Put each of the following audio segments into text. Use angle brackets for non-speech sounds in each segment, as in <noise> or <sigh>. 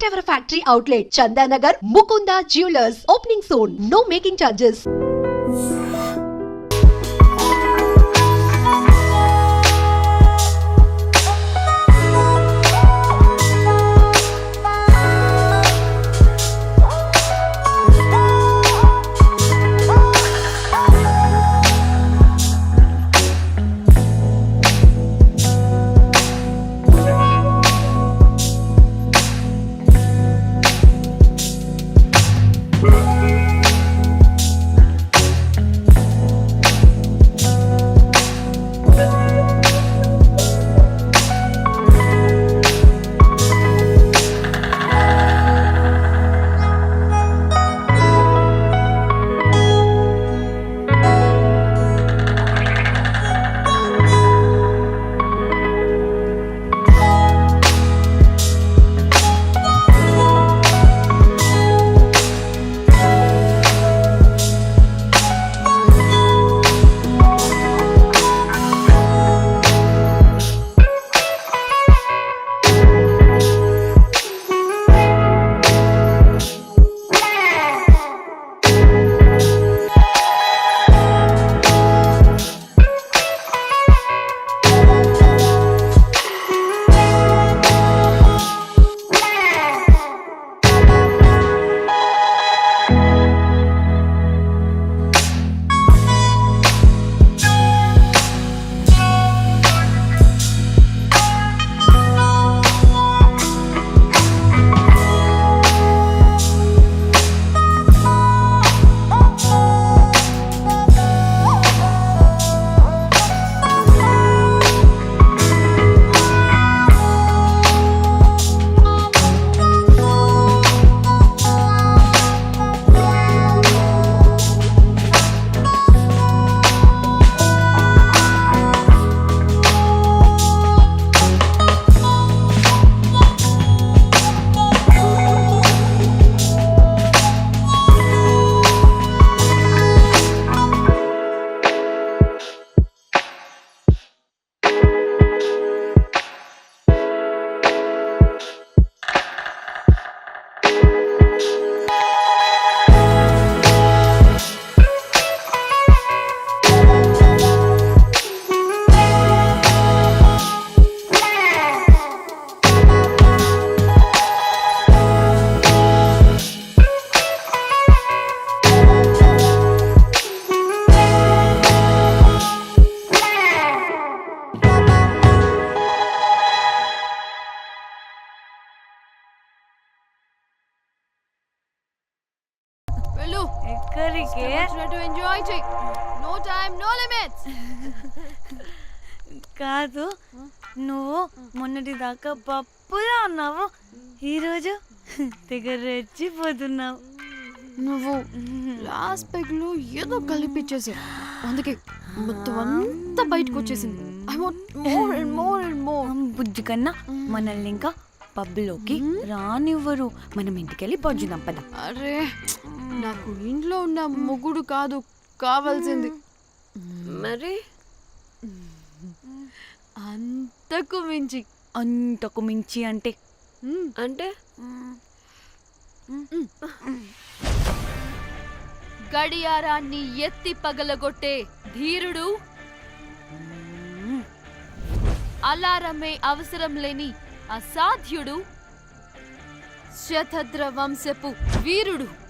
first ever factory outlet, Chandanagar, Mukunda Jewelers, opening soon. No making charges. వచ్చినట్టు enjoy చెయ్యి no time no limits కాదు నువ్వు మొన్నటి దాకా పప్పులా ఉన్నావు. ఈరోజు తెగ రెచ్చిపోతున్నావు నువ్వు లాస్ట్ పెగ్లో ఏదో కలిపిచ్చేసావు. అందుకే మొత్తం అంతా బయటకు వచ్చేసింది I want more and more and more బుజ్జి కన్నా మనల్ని ఇంకా పబ్లోకి రానివ్వరు. మనం ఇంటికెళ్ళి పజ్జుదాం పద అరే నాకు ఇంట్లో ఉన్న మొగుడు కాదు కావాల్సింది. మరి? అంతకు మించి. అంతకు మించి అంటే. అంటే? గడియారాన్ని ఎత్తి పగలగొట్టే ధీరుడు. అలారమే అవసరం లేని అసాధ్యుడు. శతద్ర వంశపు వీరుడు.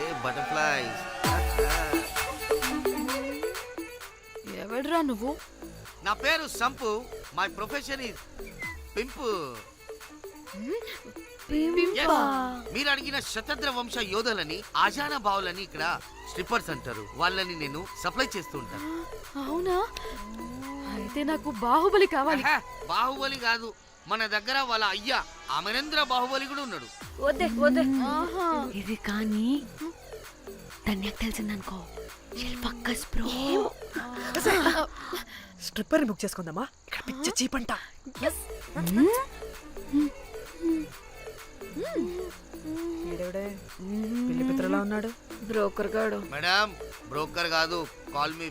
ఏ బటర్ఫ్లైస్ ఎవడ్రా నువ్వు? నా పేరు Sampu. My profession is pimp Yes. మీరు అడిగిన శతద్ర వంశ యోధులని ఆజానా బావులని ఇక్కడ స్ట్రిప్పర్స్ అంటారు. వాళ్ళని నేను సప్లై చేస్తూ ఉంటాను. అవునా? అయితే నాకు బాహుబలి కావాలి. ఆహా, బాహుబలి కాదు. మన దగ్గర వాళ్ళ అయ్యా అమరేంద్ర బాహుబలి కూడా ఉన్నాడు. ఇది కానీ ధన్యకు తెలిసిందనుకో. శిల్పక్కస్ బ్రో. స్ట్రిప్పర్ బుక్ చేసుకుందామా? ఇక్కడ పిచ్చ చీపంట. ఈడెవడే పిల్లి పిత్రలా ఉన్నాడు. బ్రోకర్ గాడు మేడం బ్రోకర్ కాదు కాల్ మీ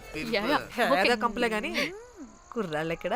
కంపలే గాని. కుర్రాళ్ళు ఎక్కడ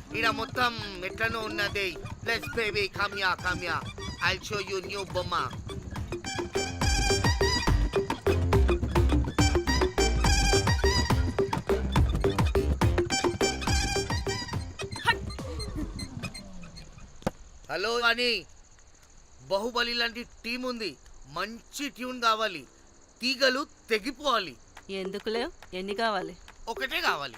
ఇడ మొత్తం ఎట్లనో ఉన్నది. లెట్స్ బేబీ కమ్యా కమ్యా ఐ షో యు న్యూ బొమ్మ హలో అని బాహుబలి లాంటి టీం ఉంది. మంచి ట్యూన్ కావాలి. తీగలు తెగిపోవాలి. ఎందుకులే? ఎన్ని కావాలి? ఒకటే కావాలి.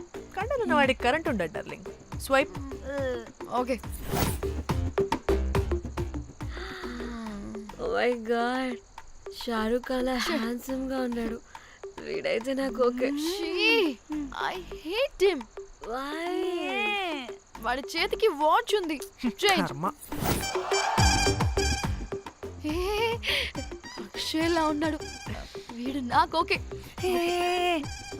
కండలు ఉన్న వాడికి కరెంట్ ఉండడు darling swipe okay oh my god Shahrukh అలా హ్యాండ్సమ్గా ఉన్నాడు. వీడైతే నాకు okay I hate him why వాడి చేతికి వాచ్ ఉంది. అక్షయ్లా ఉన్నాడు. వీడు నాకు ఓకే.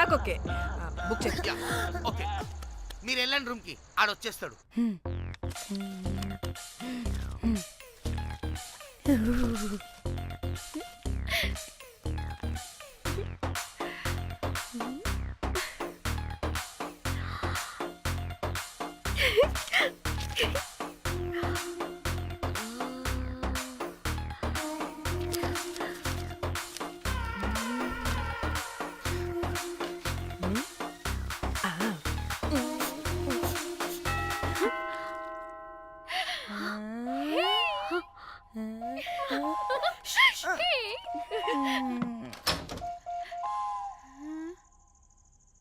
నాకు ఓకే. Book yeah, okay. మీరు వెళ్ళండి రూమ్కి ఆడ వచ్చేస్తాడు.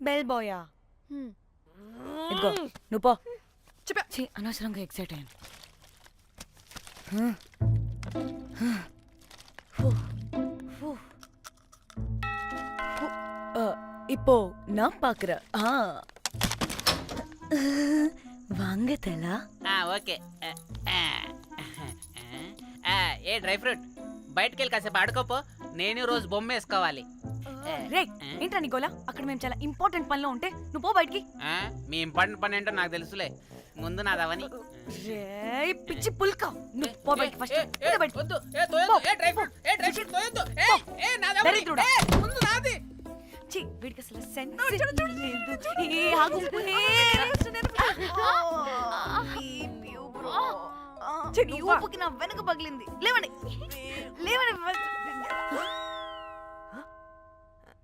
బెల్ బాయా హ్మ్. ఇదిగో నువ్వు పో చెప్పా. ఛీ, అనవసరంగా ఎక్సైట్ అయ్యాను இப்போ நான் பாக்குறேன் ஆ வாங்க தலா ఆ, ఓకే ఆ, ఆ, ఆ, ఏ డ్రై ఫ్రూట్ బయటికి వెళ్ళి కాసేపు ఆడుకోపో నేను రోజు బొమ్మ వేసుకోవాలి ఆ, రే ఏంట్రా నికోలా? అక్కడ మేము చాలా ఇంపార్టెంట్ పనిలో ఉంటే నువ్వు పో బయటికి. ఆ, మీ ఇంపార్టెంట్ పని ఏంటో నాకు తెలుసులే. ముందు నాదవని పిచ్చి పుల్క. నువ్వు పో బయటికి ఫస్ట్ పో బయటికి. వద్దు. ఏ తోయొద్దు. ఏ డ్రై ఫ్రూట్. ఏ డ్రై ఫ్రూట్ తోయొద్దు. ఏ ఏ నాదవని దరిద్రుడా. ఏ, ముందు నాది. ఛీ, వీడికి అసలు సెన్స్ లేదు. ఏ, ఆగు. ఏ, ఈ ప్యూ బ్రో. ఆ, ఈ ఊపుకి నా వెనక పగిలింది. లేవండి. <laughs> లేవండి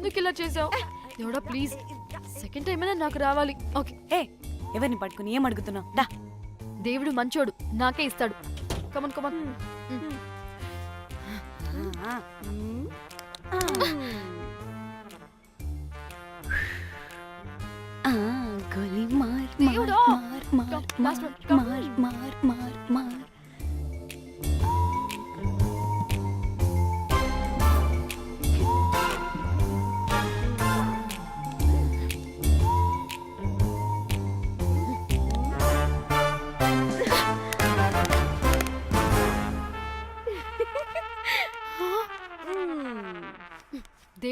ఎందుకు ఇలా చేసావు? దేవుడా ప్లీజ్. సెకండ్ టైం అయినా నాకు రావాలి. ఓకే. ఏ ఎవరిని పట్టుకుని ఏం అడుగుతున్నావు? డా దేవుడు మంచోడు. నాకే ఇస్తాడు. కమన్ కమన్ గోలి మార్ మార్. మార్ మార్ మార్ మార్.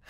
హ.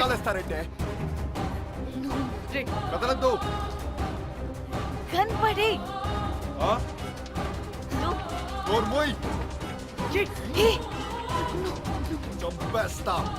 వేస్తారంటే కదలద్దు. కనపడే. ఆ? డోర్ మూయ్. చంపేస్తా.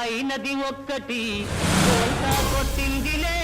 అయినది ఒక్కటి. కొట్టిందిలే